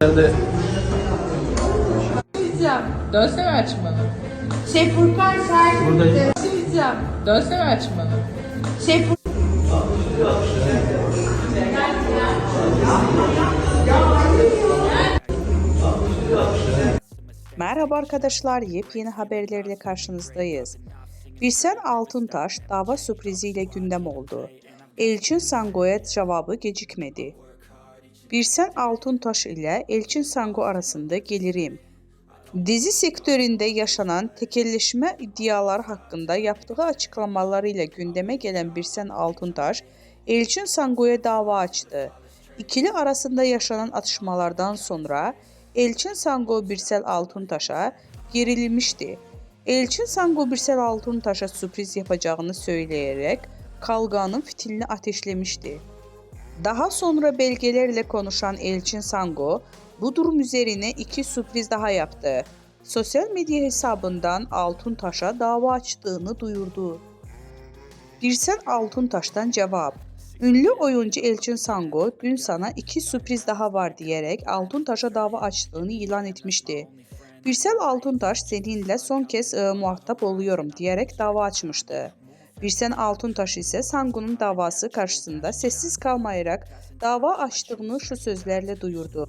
Nerede? Diyeceğim. Dönsene aç bana. Şey Furkan Şahin. Buradayım. Diyeceğim. Dönsene aç bana. Şey Merhaba arkadaşlar, yepyeni haberlerle karşınızdayız. Birsen Altıntaş dava sürpriziyle gündem oldu. Elçin Sangoyet cevabı gecikmedi. Birsen Altuntaş ile Elçin Sango arasında gelirim. Dizi sektöründe yaşanan tekelleşme iddiaları hakkında yaptığı açıklamalarıyla gündeme gelen Birsen Altuntaş, Elçin Sango'ya dava açtı. İkili arasında yaşanan atışmalardan sonra Elçin Sango Birsel Altuntaş'a gerilmişti. Elçin Sango Birsel Altuntaş'a sürpriz yapacağını söyleyerek kavganın fitilini ateşlemişti. Daha sonra belgelerle konuşan Elçin Sango bu durum üzerine iki sürpriz daha yaptı. Sosyal medya hesabından Altuntaş'a dava açtığını duyurdu. Birsen Altuntaş'tan cevap. Ünlü oyuncu Elçin Sango dün sana iki sürpriz daha var diyerek Altuntaş'a dava açtığını ilan etmişti. Birsel Altuntaş seninle son kez e, muhatap oluyorum diyerek dava açmıştı. Birsen Altuntaş ise Sango'nun davası karşısında sessiz kalmayarak dava açtığını şu sözlerle duyurdu.